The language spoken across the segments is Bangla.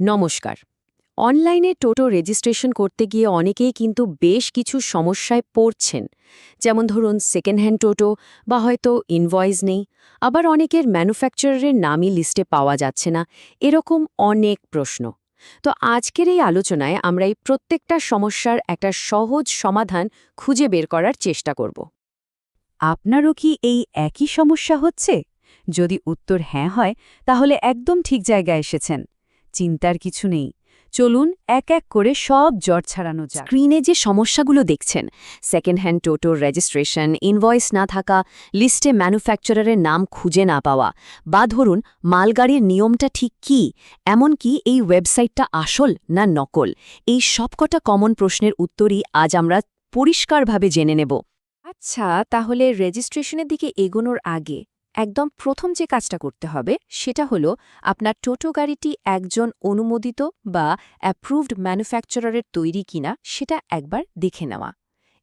নমস্কার। অনলাইনে টোটো রেজিস্ট্রেশন করতে গিয়ে অনেকেই কিন্তু বেশ কিছু সমস্যায় পড়ছেন। যেমন ধরুন সেকেন্ড হ্যান্ড টোটো বা হয়তো ইনভয়েস নেই। আবার অনেকের ম্যানুফ্যাকচারারের নামই লিস্টে পাওয়া যাচ্ছে না। এরকম অনেক প্রশ্ন। তো আজকের এই আলোচনায় আমরা এই প্রত্যেকটা সমস্যার একটা সহজ সমাধান খুঁজে বের করার চেষ্টা করব। আপনারও কি এই একই সমস্যা হচ্ছে? যদি উত্তর হ্যাঁ হয়, তাহলে একদম ঠিক জায়গায় এসেছেন। চিন্তার কিছু নেই। চলুন এক এক করে সব জ্বর ছাড়ানো যাক। স্ক্রিনে যে সমস্যাগুলো দেখছেন সেকেন্ড হ্যান্ড টোটোর রেজিস্ট্রেশন ইনভয়েস না থাকা লিস্টে ম্যানুফ্যাকচারারের নাম খুঁজে না পাওয়া বা ধরুন মালগাড়ির নিয়মটা ঠিক কি এমনকি এই ওয়েবসাইটটা আসল না নকল এই সবকটা কমন প্রশ্নের উত্তরই আজ আমরা পরিষ্কারভাবে জেনে নেব। আচ্ছা তাহলে রেজিস্ট্রেশনের দিকে এগোনোর আগে একদম প্রথম যে কাজটা করতে হবে সেটা হলো আপনার টোটো গাড়িটি একজন অনুমোদিত বা অ্যাপ্রুভড ম্যানুফ্যাকচারারের তৈরি কিনা সেটা একবার দেখে নেওয়া।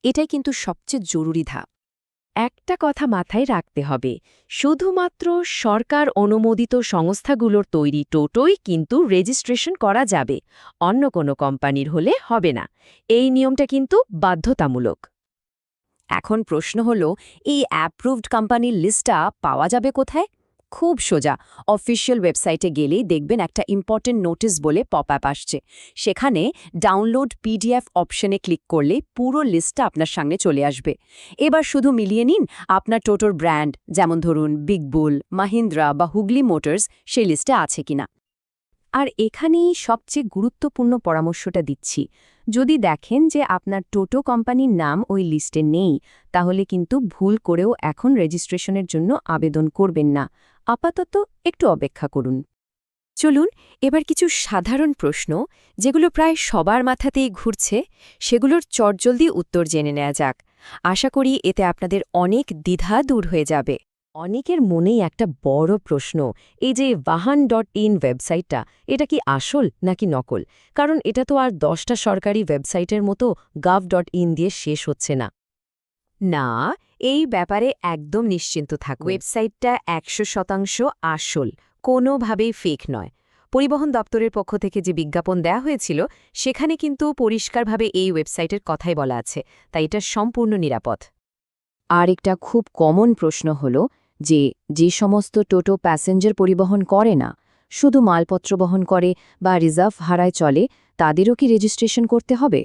এটাই কিন্তু সবচেয়ে জরুরি ধাপ। একটা কথা মাথায় রাখতে হবে, শুধুমাত্র সরকার অনুমোদিত সংস্থাগুলোর তৈরি টোটোই কিন্তু রেজিস্ট্রেশন করা যাবে, অন্য কোনো কোম্পানির হলে হবে না। এই নিয়মটা কিন্তু বাধ্যতামূলক। এখন প্রশ্ন হল, এই অ্যাপ্রুভড কোম্পানির লিস্টটা পাওয়া যাবে কোথায়? খুব সোজা অফিসিয়াল ওয়েবসাইটে গেলেই দেখবেন একটা ইম্পর্টেন্ট নোটিস বলে পপ আপ আসছে। সেখানে ডাউনলোড পিডিএফ অপশনে ক্লিক করলে পুরো লিস্টটা আপনার সামনে চলে আসবে। এবার শুধু মিলিয়ে নিন আপনার টোটোর ব্র্যান্ড যেমন ধরুন বিগ বুল মাহিন্দ্রা বা হুগলি মোটরস সেই লিস্টে আছে কিনা। আর এখানেই সবচেয়ে গুরুত্বপূর্ণ পরামর্শটা দিচ্ছি যদি দেখেন যে আপনার টোটো কোম্পানির নাম ওই লিস্টে নেই, তাহলে কিন্তু ভুল করেও এখন রেজিস্ট্রেশনের জন্য আবেদন করবেন না। আপাতত একটু অপেক্ষা করুন। চলুন, এবার কিছু সাধারণ প্রশ্ন, যেগুলো প্রায় সবার মাথাতেই ঘুরছে, সেগুলোর চটজলদি উত্তর জেনে নেওয়া যাক। আশা করি এতে আপনাদের অনেক দ্বিধা দূর হয়ে যাবে। অনেকের মনেই একটা বড় প্রশ্ন, এই যে বাহান ডট ইন ওয়েবসাইটটা, এটা কি আসল নাকি নকল? কারণ এটা তো আর দশটা সরকারি ওয়েবসাইটের মতো গাভ ডট ইন দিয়ে শেষ হচ্ছে না। না, এই ব্যাপারে একদম নিশ্চিন্ত থাকুন। ওয়েবসাইটটা একশো শতাংশ আসল, কোনোভাবেই ফেক নয়। পরিবহন দপ্তরের পক্ষ থেকে যে বিজ্ঞাপন দেয়া হয়েছিল, সেখানে কিন্তু পরিষ্কারভাবে এই ওয়েবসাইটের কথাই বলা আছে, তাই এটা সম্পূর্ণ নিরাপদ। আর একটা খুব কমন প্রশ্ন হল যে যে সমস্ত টোটো প্যাসেঞ্জার পরিবহন করে না, শুধু মালপত্র বহন করে বা রিজার্ভ হারায় চলে, তাদেরও কি রেজিস্ট্রেশন করতে হবে?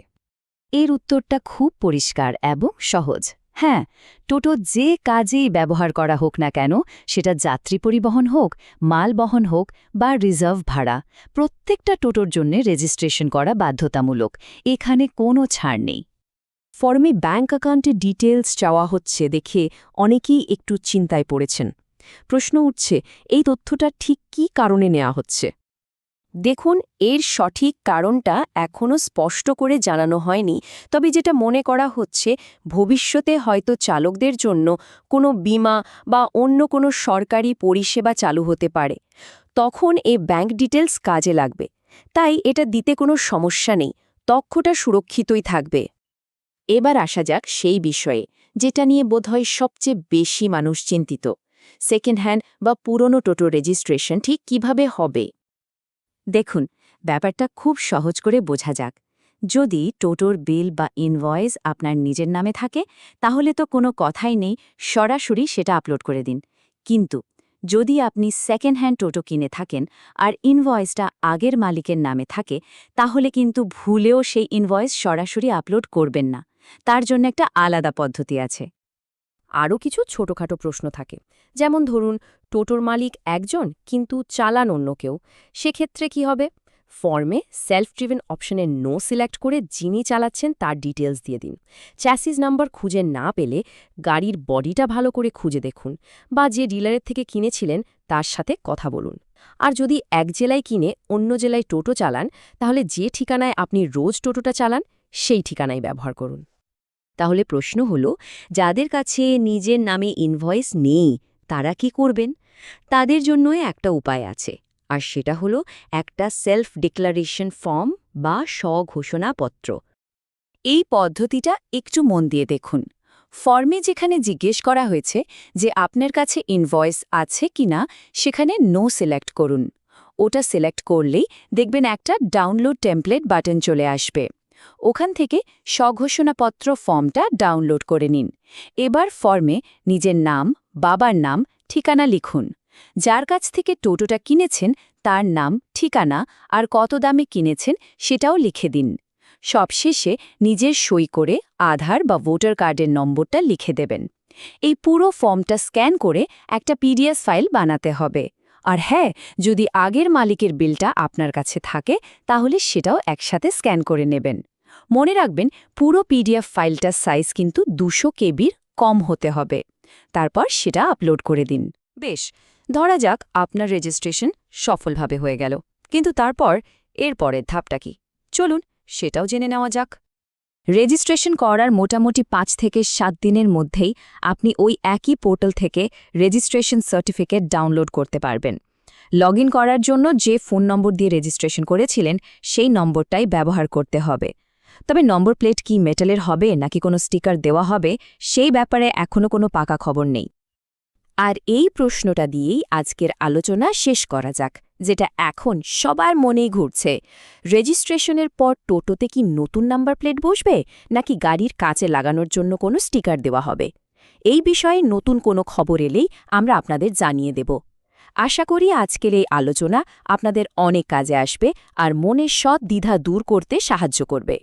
এর উত্তরটা খুব পরিষ্কার এবং সহজ। হ্যাঁ টোটো যে কাজেই ব্যবহার করা হোক না কেন, সেটা যাত্রী পরিবহন হোক, মাল বহন হোক বা রিজার্ভ ভাড়া, প্রত্যেকটা টোটোর জন্য রেজিস্ট্রেশন করা বাধ্যতামূলক। এখানে কোনো ছাড় নেই। ফর্মে ব্যাঙ্ক অ্যাকাউন্টের ডিটেলস চাওয়া হচ্ছে দেখে অনেকেই একটু চিন্তায় পড়েছেন। প্রশ্ন উঠছে, এই তথ্যটা ঠিক কী কারণে নেওয়া হচ্ছে? দেখুন, এর সঠিক কারণটা এখনও স্পষ্ট করে জানানো হয়নি, তবে যেটা মনে করা হচ্ছে, ভবিষ্যতে হয়তো চালকদের জন্য কোনো বিমা বা অন্য কোনো সরকারি পরিষেবা চালু হতে পারে। তখন এই ব্যাঙ্ক ডিটেলস কাজে লাগবে। তাই এটা দিতে কোনো সমস্যা নেই তক্ষটা সুরক্ষিতই থাকবে। এবার আসা যাক সেই বিষয়ে, যেটা নিয়ে বোধহয় সবচেয়ে বেশি মানুষ চিন্তিত সেকেন্ড হ্যান্ড বা পুরনো টোটো রেজিস্ট্রেশন ঠিক কীভাবে হবে? দেখুন, ব্যাপারটা খুব সহজ করে বোঝা যাক। যদি টোটোর বিল বা ইনভয়েস আপনার নিজের নামে থাকে, তাহলে তো কোনো কথাই নেই, সরাসরি সেটা আপলোড করে দিন। কিন্তু যদি আপনি সেকেন্ড হ্যান্ড টোটো কিনে থাকেন আর ইনভয়েসটা আগের মালিকের নামে থাকে, তাহলে কিন্তু ভুলেও সেই ইনভয়েস সরাসরি আপলোড করবেন না। তার জন্য একটা আলাদা পদ্ধতি আছে। আরও কিছু ছোটখাটো প্রশ্ন থাকে। যেমন ধরুন, টোটোর মালিক একজন কিন্তু চালান অন্য কেউ। সেক্ষেত্রে কি হবে? ফর্মে সেলফ ড্রিভেন অপশনে নো সিলেক্ট করে যিনি চালাচ্ছেন তার ডিটেলস দিয়ে দিন। চ্যাসিস নাম্বার খুঁজে না পেলে গাড়ির বডিটা ভালো করে খুঁজে দেখুন বা যে ডিলারের থেকে কিনেছিলেন তার সাথে কথা বলুন। আর যদি এক জেলায় কিনে অন্য জেলায় টোটো চালান, তাহলে যে ঠিকানায় আপনি রোজ টোটোটা চালান, সেই ঠিকানায় ব্যবহার করুন। তাহলে প্রশ্ন হল, যাদের কাছে নিজের নামে ইনভয়েস নেই, তারা কি করবেন? তাদের জন্যই একটা উপায় আছে, আর সেটা হলো একটা সেলফ ডিক্লারেশন ফর্ম বা স্বঘোষণাপত্র। এই পদ্ধতিটা একটু মন দিয়ে দেখুন। ফর্মে যেখানে জিজ্ঞেস করা হয়েছে যে আপনার কাছে ইনভয়েস আছে কিনা, সেখানে নো সিলেক্ট করুন। ওটা সিলেক্ট করলেই দেখবেন একটা ডাউনলোড টেমপ্লেট বাটন চলে আসবে। ওখান থেকে স্বঘোষণাপত্র ফর্মটা ডাউনলোড করে নিন। এবার ফর্মে নিজের নাম, বাবার নাম, ঠিকানা লিখুন। যার কাছ থেকে টোটোটা কিনেছেন, তার নাম, ঠিকানা আর কত দামে কিনেছেন সেটাও লিখে দিন। সবশেষে নিজের সই করে আধার বা ভোটার কার্ডের নম্বরটা লিখে দেবেন। এই পুরো ফর্মটা স্ক্যান করে একটা পিডিএস ফাইল বানাতে হবে। আর হ্যাঁ যদি আগের মালিকের বিলটা আপনার কাছে থাকে, তাহলে সেটাও একসাথে স্ক্যান করে নেবেন। মনে রাখবেন, পুরো পিডিএফ ফাইলটার সাইজ কিন্তু দুশো কেবির কম হতে হবে। তারপর সেটা আপলোড করে দিন। বেশ, ধরা যাক আপনার রেজিস্ট্রেশন সফলভাবে হয়ে গেল। কিন্তু তারপর এর পরের ধাপটা কি? চলুন, সেটাও জেনে নেওয়া যাক। রেজিস্ট্রেশন করার মোটামুটি পাঁচ থেকে সাত দিনের মধ্যেই আপনি ওই একই পোর্টাল থেকে রেজিস্ট্রেশন সার্টিফিকেট ডাউনলোড করতে পারবেন। লগ করার জন্য যে ফোন নম্বর দিয়ে রেজিস্ট্রেশন করেছিলেন, সেই নম্বরটাই ব্যবহার করতে হবে। তবে নম্বর প্লেট কি মেটালের হবে নাকি কোনো স্টিকার দেওয়া হবে, সেই ব্যাপারে এখনও কোনো পাকা খবর নেই। আর এই প্রশ্নটা দিয়েই আজকের আলোচনা শেষ করা যাক, যেটা এখন সবার মনেই ঘুরছে। রেজিস্ট্রেশনের পর টোটোতে কি নতুন নাম্বার প্লেট বসবে, নাকি গাড়ির কাছে লাগানোর জন্য কোনো স্টিকার দেওয়া হবে? এই বিষয়ে নতুন কোনো খবর এলেই আমরা আপনাদের জানিয়ে দেব। আশা করি আজকের এই আলোচনা আপনাদের অনেক কাজে আসবে আর মনের সৎ দ্বিধা দূর করতে সাহায্য করবে।